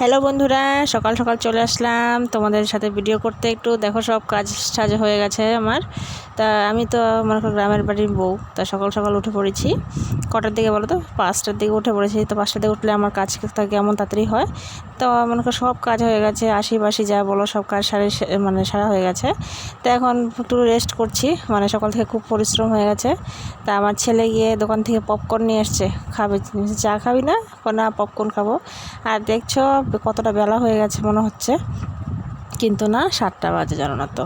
Hello বন্ধুরা, সকাল সকাল চলে আসলাম। তোমাদের সাথে ভিডিও করতে একটু। দেখো সব কাজ সাজ হয়ে গেছে আমার। তা আমি তো করো গ্রামের বাড়ির বউ। তা সকাল সকাল উঠে পড়েছি। কটার দিকে বলো তো? পাঁচটার দিকে উঠে পড়েছি। তো পাঁচটার দিকে উঠলে আমার কাজ কেমন তাড়াতাড়ি হয়? তো মনে করো সব কাজ হয়ে গেছে। আশি বাসি যা বলো সব কাজ সারে মানে সারা হয়ে গেছে। তো এখন একটু রেস্ট করছি। মানে সকাল থেকে খুব পরিশ্রম হয়ে গেছে। তা আমার ছেলে গিয়ে দোকান থেকে পপকর্ন নিয়ে এসছে। খাবে। চা খাবি না? না পপকর্ন খাব। আর দেখছ কতটা বেলা হয়ে গেছে মনে হচ্ছে। কিন্তু না, সাতটা বাজে জানো না তো।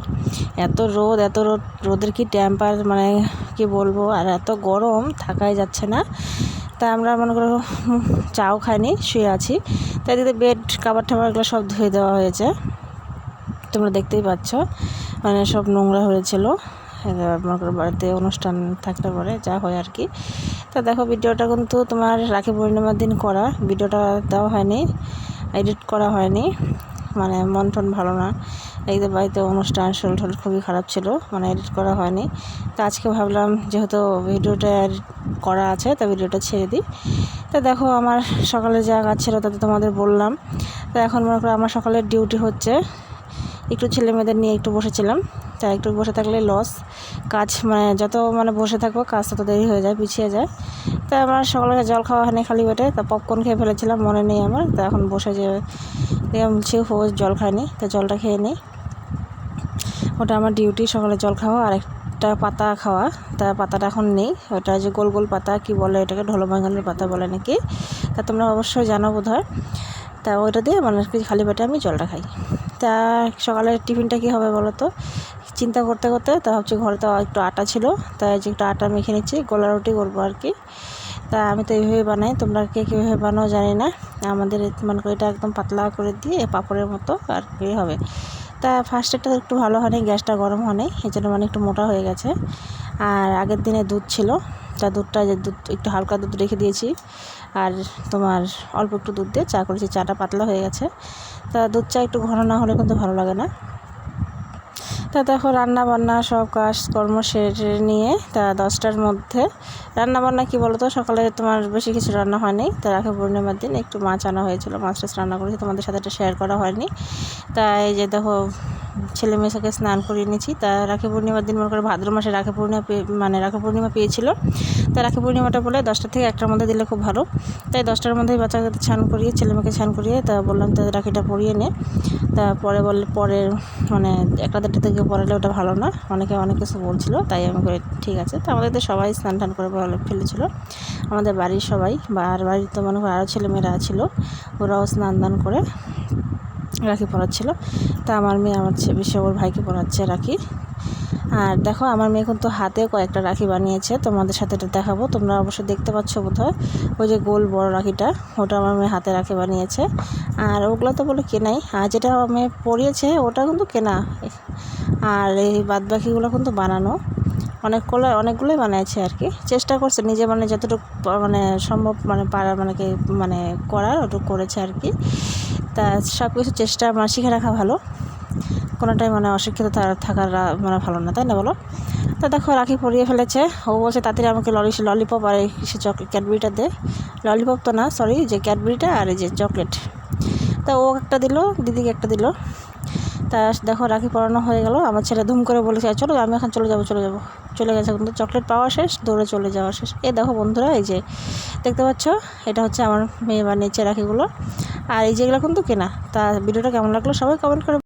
এত রোদ এত রোদ, রোদের কি টেম্পার মানে কি বলব? আর এত গরম, থাকাই যাচ্ছে না। তা আমরা মনে করো চাও খাইনি, শুয়ে আছি। তাই দিকে বেড কাবার টাবার এগুলো সব ধুয়ে দেওয়া হয়েছে। তোমরা দেখতেই পাচ্ছ মানে সব নোংরা হয়েছিল। মনে করো বাড়িতে অনুষ্ঠান থাকতে পারে, যা হয় আর কি। তা দেখো, ভিডিওটা কিন্তু তোমার রাখি পূর্ণিমার দিন করা। ভিডিওটা দেওয়া হয়নি। এডিট করা হয়নি। মানে মন টন ভালো না। একদম বাড়িতে অনুষ্ঠান শরীর টল খুবই খারাপ ছিল মানে এডিট করা হয়নি। তো আজকে ভাবলাম, যেহেতু ভিডিওটা করা আছে, তা ভিডিওটা ছেড়ে দিই। তো দেখো, আমার সকালে যা কাজ ছিল, তাতে তোমাদের বললাম। তো এখন মনে করো, আমার সকালের ডিউটি হচ্ছে। একটু ছেলে মেয়েদের নিয়ে একটু বসেছিলাম। তা একটু বসে থাকলে লস কাজ মানে যত মানে বসে থাকব, কাজ তত দেরি হয়ে যায়, পিছিয়ে যায়। তা আমার সকালে জল খাওয়া হয়নি খালি পেটে। তা পপকর্ন খেয়ে ফেলেছিলাম, মনে নেই আমার। তা এখন বসে যে বলছি হো জল খায়নি। তা জলটা খেয়ে নিই ওটা আমার ডিউটি সকালে জল খাওয়া আর একটা পাতা খাওয়া। তা পাতাটা এখন নেই। ওটা যে গোল গোল পাতা, কি বলে এটাকে? ঢোলো বাঙালির পাতা বলে নাকি? তা তোমরা অবশ্যই জানো বোধ হয় তা ওইটা দিয়ে মানে খালি পেটে আমি জলটা খাই। তা সকালের টিফিনটা কী হবে বলো তো? চিন্তা করতে করতে তা ভাবছি ঘরে তো একটু আটা ছিল, তাই যে একটু আটা মেখে নিচ্ছি, গোলা রুটি করব আর কি। তা আমি তো এইভাবে বানাই, তোমরা কে কীভাবে বানাও জানি না। আমাদের মানে এটা একদম পাতলা করে দিয়ে পাঁপড়ের মতো আর কি হবে। তা ফার্স্ট ফার্স্টেরটা একটু ভালো হয়নি, গ্যাসটা গরম হয়নি এই জন্য মানে একটু মোটা হয়ে গেছে। আর আগের দিনে দুধ ছিল তা দুধটা যে দুধ, একটু হালকা দুধ রেখে দিয়েছি। আর তোমার অল্প একটু দুধ দিয়ে চা করেছি, চাটা পাতলা হয়ে গেছে। তা দুধ চা একটু ঘন না হলে কিন্তু ভালো লাগে না। তা দেখো রান্না বান্না সব কাজ কর্ম সেরে নিয়ে, তা দশটার মধ্যে। রান্না বান্না কী বলো তো সকালে তোমার বেশি কিছু রান্না হয়নি। তা রাখে পূর্ণিমার দিন একটু মাছ আনা হয়েছিল, মাছ টাছ রান্না করেছি, তোমাদের সাথে এটা শেয়ার করা হয়নি। তাই যে দেখো ছেলে মেয়েকে স্নান করিয়ে নিয়েছি। তা রাখি পূর্ণিমার দিন মনে করে ভাদ্র মাসে রাখি পূর্ণিমা মানে রাখি পূর্ণিমা পেয়েছিল। তা রাখি পূর্ণিমাটা বলে দশটা থেকে একটার মধ্যে দিলে খুব ভালো। তাই দশটার মধ্যেই বাচ্চাকে স্নান করিয়ে, ছেলে মেয়েকে ছান করিয়ে, তা বললাম তাদের রাখিটা পরিয়ে নে। তা পরে বললে পরে মানে একটা দেড়টা থেকে পড়ালে ওটা ভালো না। অনেকে অনেক কিছু বলছিল, তাই আমি করে ঠিক আছে। তো আমাদের সবাই স্নান টান করে ভালো ফেলেছিল। আমাদের বাড়ির সবাই বা আর বাড়ির তো মনে করো আরও ছেলেমেয়েরা ছিল, ওরাও স্নান দান করে রাখি পরাচ্ছিল তা আমার মেয়ে আমার বিশ্ব ওর ভাইকে পড়াচ্ছে রাখি। আর দেখো আমার মেয়ে কিন্তু হাতে কয়েকটা রাখি বানিয়েছে, তোমাদের সাথে এটা দেখাবো। তোমরা অবশ্যই দেখতে পাচ্ছ বোধহয় ওই যে গোল বড় রাখিটা, ওটা আমার মেয়ে হাতে রাখি বানিয়েছে। আর ওগুলো তো বলে কেনাই আর যেটা মেয়ে পরিয়েছে ওটা কিন্তু কেনা। আর এই বাদ বাকিগুলো কিন্তু বানানো। অনেকগুলো অনেকগুলোই বানিয়েছে আর কি। চেষ্টা করছে নিজে মানে যতটুকু মানে সম্ভব মানে পারা মানে কি মানে করার ওটুকু করেছে আর কি। তা সব কিছু চেষ্টা মানে শিখে রাখা ভালো। কোনোটাই মানে অশিক্ষিত থাকার মানে ভালো না, তাই না বলো? তা দেখো রাখি পরিয়ে ফেলেছে। ও বলছে, তাড়াতাড়ি আমাকে ললি ললিপপ আর এই সে চকলেট ক্যাডবেরিটা দে। ললিপপ তো না সরি যে ক্যাডবেরিটা আর এই যে চকলেট। তা ও একটা দিল, দিদিকে একটা দিল। তা দেখো, রাখি পরানো হয়ে গেল। আমার ছেলে ধুম করে বলেছে, চলো, আমি এখন চলে যাব চলে যাব। চলে গেছে কিন্তু চকলেট পাওয়া শেষ, দৌড়ে চলে যাওয়া শেষ। এ দেখো বন্ধুরা, এই যে দেখতে পাচ্ছ, এটা হচ্ছে আমার মেয়ে বানিয়েছে রাখিগুলো। আর এই যেগুলো কিন্তু কেনা। তা ভিডিওটা কেমন লাগল সবাই কমেন্ট করে